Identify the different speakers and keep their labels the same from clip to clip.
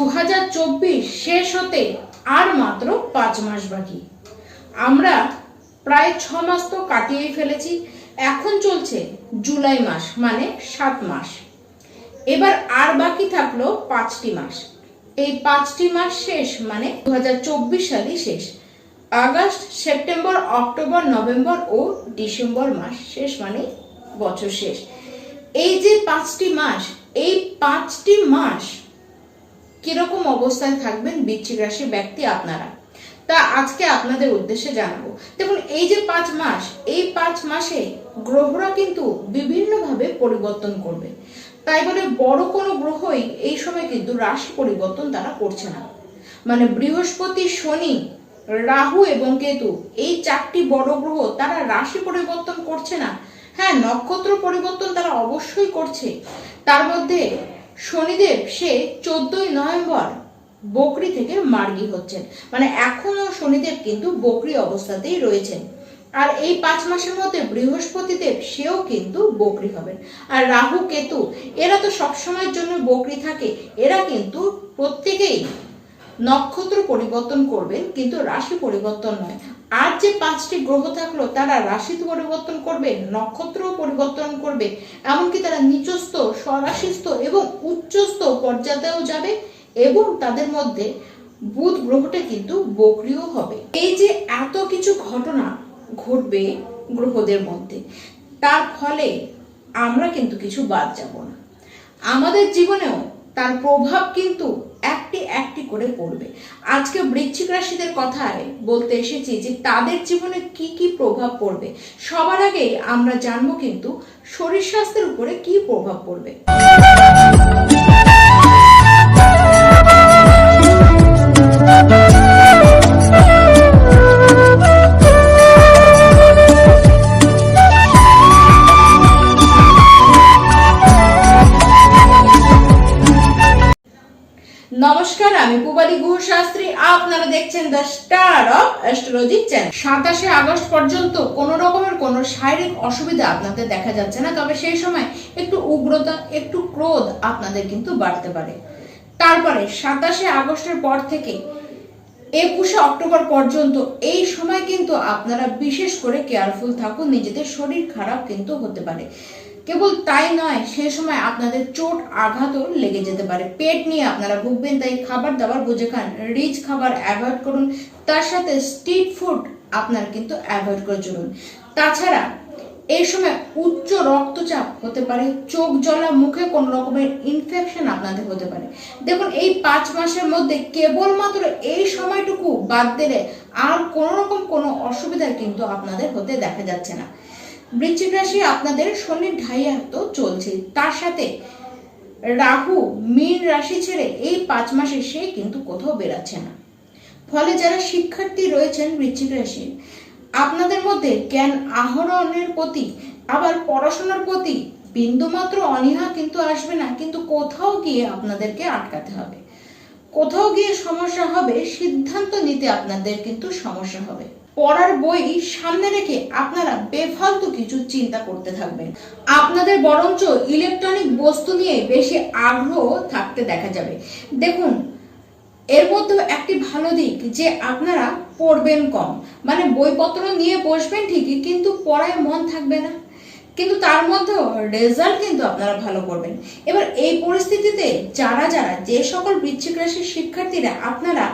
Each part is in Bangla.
Speaker 1: দু হাজার চব্বিশ শেষ হতে আর মাত্র পাঁচ মাস বাকি। আমরা প্রায় ছ মাস তো কাটিয়েই ফেলেছি, এখন চলছে জুলাই মাস মানে সাত মাস। এবার আর বাকি থাকল পাঁচটি মাস। এই পাঁচটি মাস শেষ মানে দু হাজার চব্বিশ সালই শেষ। আগস্ট, সেপ্টেম্বর, অক্টোবর, নভেম্বর ও ডিসেম্বর মাস শেষ মানে বছর শেষ। এই যে পাঁচটি মাস, এই পাঁচটি মাস কীরকম অবস্থায় থাকবেন বৃশ্চিক রাশি ব্যক্তি আপনারা? তা আজকে আপনাদের উদ্দেশ্যে জানাব। দেখুন, এই যে পাঁচ মাস, এই পাঁচ মাসে গ্রহরা কিন্তু বিভিন্নভাবে পরিবর্তন করবে। তাই বলে বড় কোনো গ্রহই এই সময় কিন্তু রাশি পরিবর্তন তারা করছে না। মানে বৃহস্পতি, শনি, রাহু এবং কেতু, এই চারটি বড় গ্রহ তারা রাশি পরিবর্তন করছে না। হ্যাঁ নক্ষত্র পরিবর্তন তারা অবশ্যই করছে। তার মধ্যে শনিদেব সে চোদ্দই নভেম্বর বকরি থেকে মার্গী হচ্ছেন। মানে এখনও শনিদেব কিন্তু বকরি অবস্থাতেই রয়েছেন। আর এই পাঁচ মাসের মধ্যে বৃহস্পতি দেব সেও কিন্তু বকরি হবেন। আর রাহু, কেতু, এরা তো সবসময়ের জন্য বকরি থাকে। এরা কিন্তু প্রত্যেকেই নক্ষত্র পরিবর্তন করবেন, কিন্তু রাশি পরিবর্তন নয়। আর যে পাঁচটি গ্রহ থাকল, তারা রাশি পরিবর্তন করবে নক্ষত্র পরিবর্তন করবে। এমনকি তারা নিচস্থ স্বরাশিস্থ এবং উচ্চস্থ পর্যায়েও যাবে এবং তাদের মধ্যে বুধ গ্রহটা কিন্তু বক্রিয় হবে। এই যে এত কিছু ঘটনা ঘটবে গ্রহদের মধ্যে, তার ফলে আমরা কিন্তু কিছু বাদ যাব না। আমাদের জীবনেও তার প্রভাব কিন্তু একটি একটি করে পড়বে। আজকে বৃশ্চিক রাশিদের কথায় বলতে এসেছি যে তাদের জীবনে কি কি প্রভাব পড়বে, সবার আগে আমরা জানব কিন্তু শরীর স্বাস্থ্যের উপরে কি প্রভাব পড়বে। আমি পুবালি গুহ শাস্ত্রী আপনারা দেখছেন the star of astrology channel. সাতাশে আগস্ট পর্যন্ত কোনো রকমের কোনো শারীরিক অসুবিধা আপনাদের দেখা যাচ্ছে না, তবে সেই সময় একটু উগ্রতা, একটু ক্রোধ আপনাদের কিন্তু বাড়তে পারে। তারপরে সাতাশে আগস্টের পর থেকে একুশে অক্টোবর পর্যন্ত এই সময় কিন্তু আপনারা বিশেষ করে কেয়ারফুল থাকুন, নিজেদের শরীর খারাপ কিন্তু হতে পারে। কেবল তাই নয়, সে সময় আপনাদের চোট আঘাতও লেগে যেতে পারে। পেট নিয়ে আপনারা ভুগবেন, তাই খাবার দাবার বুঝে খান। রিচ খাবার অ্যাভয়েড করুন। তার সাথে স্ট্রিট ফুড আপনার কিন্তু অ্যাভয়েড করে চলুন। তাছাড়া, এই সময় উচ্চ রক্তচাপ হতে পারে। চোখ জ্বলা, মুখে কোন রকমের ইনফেকশন আপনাদের হতে পারে। দেখুন, এই পাঁচ মাসের মধ্যে কেবলমাত্র এই সময়টুকু বাদ দিলে আর কোনো রকম কোনো অসুবিধা কিন্তু আপনাদের হতে দেখা যাচ্ছে না। বৃশ্চিক রাশি আপনাদের শনির ঢাইয়া চলছে। তার সাথে রাহু মীন রাশি ছেড়ে এই পাঁচ মাসে সে কিন্তু কোথাও বেরাচ্ছে না। ফলে যারা শিক্ষার্থী রয়েছেন বৃশ্চিক রাশি আপনাদের মধ্যে জ্ঞান আহরণের প্রতি, আবার পড়াশোনার প্রতি বিন্দুমাত্র অনীহা কিন্তু আসবে না, কিন্তু কোথাও গিয়ে আপনাদেরকে আটকাতে হবে। কোথাও গিয়ে সমস্যা হবে, সিদ্ধান্ত নিতে আপনাদের কিন্তু সমস্যা হবে। পড়ার বই সামনে রেখে আপনারা বেফালতু কিছু চিন্তা করতে থাকবেন। আপনাদের বরঞ্চ ইলেকট্রনিক বস্তু নিয়ে বেশি আগ্রহ থাকতে দেখা যাবে। দেখুন, এর মধ্যে একটি ভালো দিক যে আপনারা পড়বেন কম। মানে বইপত্র নিয়ে বসবেন ঠিকই, কিন্তু পড়ায় মন থাকবে না। কিন্তু তার মধ্যেও রেজাল্ট কিন্তু আপনারা ভালো করবেন। এবার এই পরিস্থিতিতে যারা যারা যে সকল বৃশ্চিক রাশির শিক্ষার্থীরা আপনারা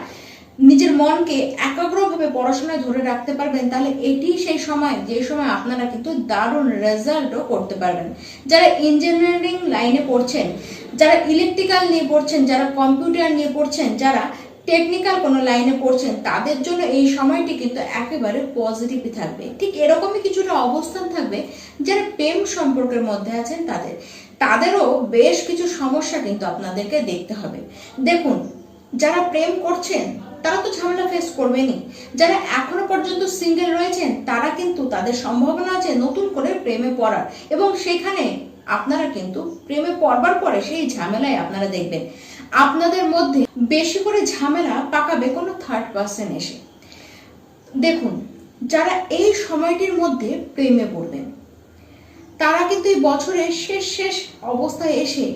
Speaker 1: নিজের মনকে একাগ্রভাবে পড়াশোনায় ধরে রাখতে পারবেন, তাহলে এটি সেই সময়, যে সময় আপনারা কিন্তু দারুণ রেজাল্টও করতে পারবেন। যারা ইঞ্জিনিয়ারিং লাইনে পড়ছেন, যারা ইলেকট্রিক্যাল নিয়ে পড়ছেন, যারা কম্পিউটার নিয়ে পড়ছেন, যারা টেকনিক্যাল কোনো লাইনে পড়ছেন, তাদের জন্য এই সময়টি কিন্তু একেবারে পজিটিভই থাকবে। ঠিক এরকমই কিছুটা অবস্থান থাকবে যারা প্রেম সম্পর্কের মধ্যে আছেন তাদের। তাদেরও বেশ কিছু সমস্যা কিন্তু আপনাদেরকে দেখতে হবে। দেখুন, যারা প্রেম করছেন তারা তো ঝামেলা ফেস করবেনই। যারা এখনও পর্যন্ত সিঙ্গেল রয়েছেন, তারা কিন্তু তাদের সম্ভাবনা আছে নতুন করে প্রেমে পড়ার। এবং সেখানে আপনারা কিন্তু প্রেমে পড়বার পরে সেই ঝামেলায় আপনারা দেখবেন। আপনাদের মধ্যে বেশি করে ঝামেলা পাকাবে কোনো থার্ড পার্সন এসে। দেখুন, যারা এই সময়টির মধ্যে প্রেমে পড়বেন, তারা কিন্তু এই বছরের শেষ শেষ অবস্থায় এসে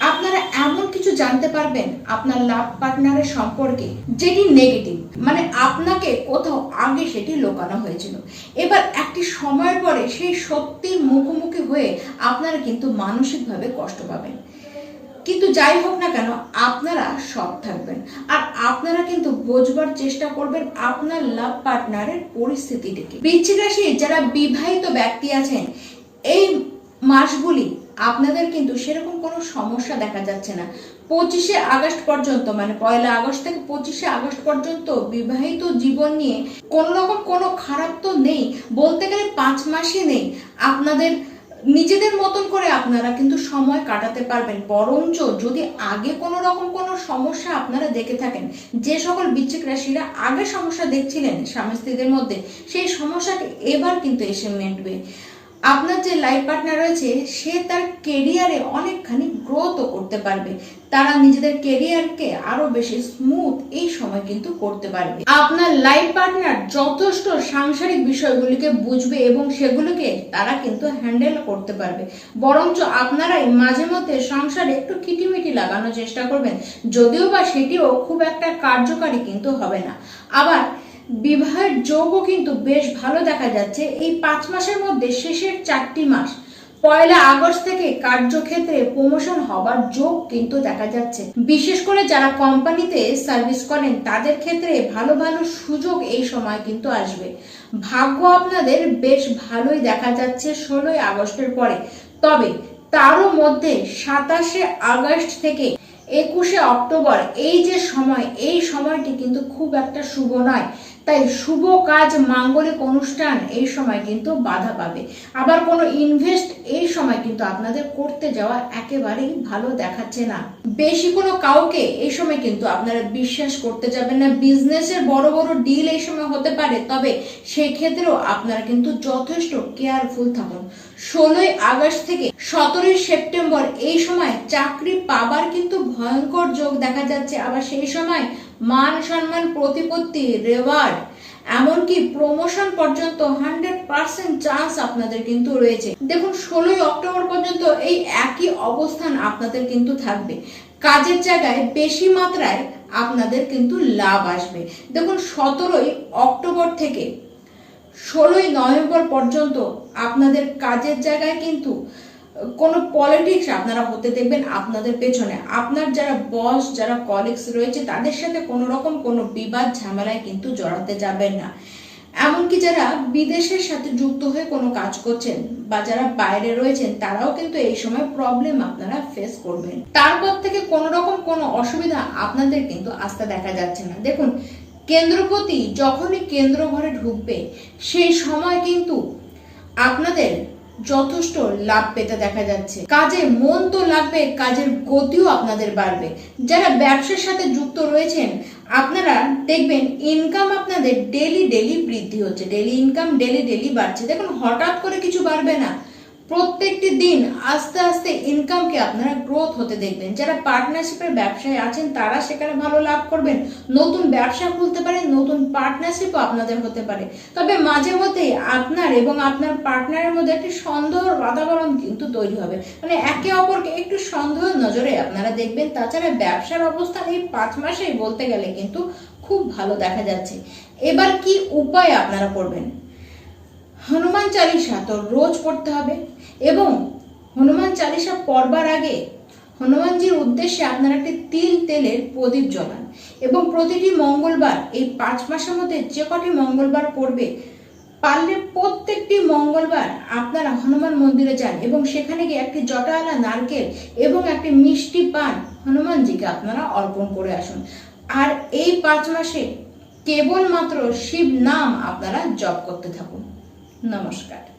Speaker 1: আপনারা এমন কিছু জানতে পারবেন আপনার লাভ পার্টনারের সম্পর্কে যেটি নেগেটিভ মানে আপনাকে কোথাও আগে সেটি লোকানো হয়েছিল। এবার একটি সময়ের পরে সেই সত্যির মুখোমুখি হয়ে আপনারা কিন্তু মানসিকভাবে কষ্ট পাবেন। কিন্তু যাই হোক না কেন, আপনারা সৎ থাকবেন। আর আপনারা কিন্তু বোঝবার চেষ্টা করবেন আপনার লাভ পার্টনারের পরিস্থিতিটিকে। বৃশ্চিক রাশি যারা বিবাহিত ব্যক্তি আছেন, এই মাসগুলি আপনাদের কিন্তু সেরকম কোনো সমস্যা দেখা যাচ্ছে না। পঁচিশে আগস্ট পর্যন্ত মানে পয়লা আগস্ট থেকে পঁচিশে আগস্ট পর্যন্ত বিবাহিত জীবন নিয়ে কোনো রকম কোনো খারাপ তো নেই। বলতে গেলে পাঁচ মাসই নেই। আপনাদের, নিজেদের মতন করে আপনারা কিন্তু সময় কাটাতে পারবেন। বরঞ্চ যদি আগে কোনো রকম কোনো সমস্যা আপনারা দেখে থাকেন, যে সকল বৃশ্চিক রাশিরা আগে সমস্যা দেখছিলেন স্বামী স্ত্রীদের মধ্যে, সেই সমস্যাটি এবার কিন্তু এসে মেটবে। আপনার যে লাইফ পার্টনার রয়েছে, সে তার কেরিয়ারে অনেকখানি গ্রোথও করতে পারবে। তারা নিজেদের কেরিয়ারকে আরও বেশি স্মুথ এই সময় কিন্তু করতে পারবে। আপনার লাইফ পার্টনার যথেষ্ট সাংসারিক বিষয়গুলিকে বুঝবে এবং সেগুলোকে তারা কিন্তু হ্যান্ডেল করতে পারবে। বরঞ্চ আপনারাই মাঝে মধ্যে সংসারে একটু কিটিমিটি লাগানোর চেষ্টা করবেন। যদিও বা সেটিও খুব একটা কার্যকারী কিন্তু হবে না। আবার বিবাহের যোগও কিন্তু বেশ ভালো দেখা যাচ্ছে। এই পাঁচ মাসের মধ্যে শেষের চারটি মাস। পয়লা আগস্ট থেকে কার্যক্ষেত্রে প্রমোশন হবার যোগ কিন্তু দেখা যাচ্ছে। বিশেষ করে যারা কোম্পানিতে সার্ভিস করেন, তাদের ক্ষেত্রে ভালো ভালো সুযোগ এই সময় কিন্তু আসবে। ভাগ্য আপনাদের বেশ ভালোই দেখা যাচ্ছে ষোলোই আগস্টের পরে। তবে তারও মধ্যে সাতাশে আগস্ট থেকে একুশে অক্টোবর, এই যে সময়, এই সময়টি কিন্তু খুব একটা শুভ নয়। তাই শুভ কাজ, মাঙ্গলিক অনুষ্ঠান এই সময় কিন্তু বাধা পাবে। আবার কোনো ইনভেস্ট এই সময় কিন্তু আপনাদের করতে যাওয়া একেবারেই ভালো দেখাচ্ছে না। বেশি কোনো কাউকে এই সময় কিন্তু আপনারা বিশ্বাস করতে যাবেন না। বিজনেসের বড় বড় ডিল এই সময় হতে পারে, তবে সেই ক্ষেত্রেও আপনারা কিন্তু যথেষ্ট কেয়ারফুল থাকুন। ষোলোই আগস্ট থেকে সতেরোই সেপ্টেম্বর এই সময় চাকরি পাবার কিন্তু ভয়ঙ্কর যোগ দেখা যাচ্ছে। আবার সেই সময় মান সম্মান প্রতিপত্তি রেওয়ার্ড এমনকি প্রমোশন পর্যন্ত হান্ড্রেড পার্সেন্ট চান্স আপনাদের কিন্তু রয়েছে। দেখুন, ষোলোই অক্টোবর পর্যন্ত এই একই অবস্থান আপনাদের কিন্তু থাকবে। কাজের জায়গায় বেশি মাত্রায় আপনাদের কিন্তু লাভ আসবে। দেখুন, সতেরোই অক্টোবর থেকে ষোলোই নভেম্বর পর্যন্ত আপনাদের কাজের জায়গায় কিন্তু কোনো পলিটিক্স আপনারা হতে দেখবেন আপনাদের পেছনে। আপনার যারা বস যারা কলিগস রয়েছে, তাদের সাথে কোনো রকম কোনো বিবাদ, ঝামেলায় কিন্তু জড়াতে যাবেন না। এমনকি যারা বিদেশের সাথে যুক্ত হয়ে কোনো কাজ করছেন বা যারা বাইরে রয়েছেন, তারাও কিন্তু এই সময় প্রবলেম আপনারা ফেস করবেন। তারপর থেকে কোনো রকম কোনো অসুবিধা আপনাদের কিন্তু আসতে দেখা যাচ্ছে না। দেখুন, কেন্দ্রপতি যখনই কেন্দ্র ঘরে ঢুকবে, সেই সময় কিন্তু আপনাদের যথেষ্ট লাভ পেতে দেখা যাচ্ছে। কাজে মন তো লাগবে, কাজের গতিও আপনাদের বাড়বে। যারা ব্যবসার সাথে যুক্ত রয়েছেন, আপনারা দেখবেন ইনকাম আপনাদের ডেলি ডেলি বৃদ্ধি হচ্ছে। ডেলি ইনকাম ডেলি ডেলি বাড়ছে। দেখুন, হঠাৎ করে কিছু বাড়বে না। প্রত্যেকটি দিন আস্তে আস্তে ইনকামকে আপনারা গ্রোথ হতে দেখবেন। যারা পার্টনারশিপের ব্যবসায় আছেন, তারা সেখানে ভালো লাভ করবেন। নতুন ব্যবসা খুলতে পারে, নতুন পার্টনারশিপও আপনাদের হতে পারে। তবে মাঝে মধ্যেই আপনার এবং আপনার পার্টনারের মধ্যে একটি সন্দেহ বাতাবরণ কিন্তু তৈরি হবে। মানে একে অপরকে একটু সন্দেহ নজরে আপনারা দেখবেন। তাছাড়া ব্যবসার অবস্থান এই পাঁচ মাসেই বলতে গেলে কিন্তু খুব ভালো দেখা যাচ্ছে। এবার কি উপায় আপনারা করবেন? হনুমান চালিসা তো রোজ পড়তে হবে। এবং হনুমান চালিসা পড়বার আগে হনুমানজির উদ্দেশ্যে আপনারা একটি তিল তেলের প্রদীপ জ্বলান এবং প্রতিটি মঙ্গলবার, এই পাঁচ মাসের মধ্যে যে কটি মঙ্গলবার পড়বে, পারলে প্রত্যেকটি মঙ্গলবার আপনারা হনুমান মন্দিরে যান এবং সেখানে গিয়ে একটি জটাওয়ালা নারকেল এবং একটি মিষ্টি পান হনুমানজিকে আপনারা অর্পণ করে আসুন। আর এই পাঁচ মাসে কেবলমাত্র শিব নাম আপনারা জপ করতে থাকুন। নমস্কার।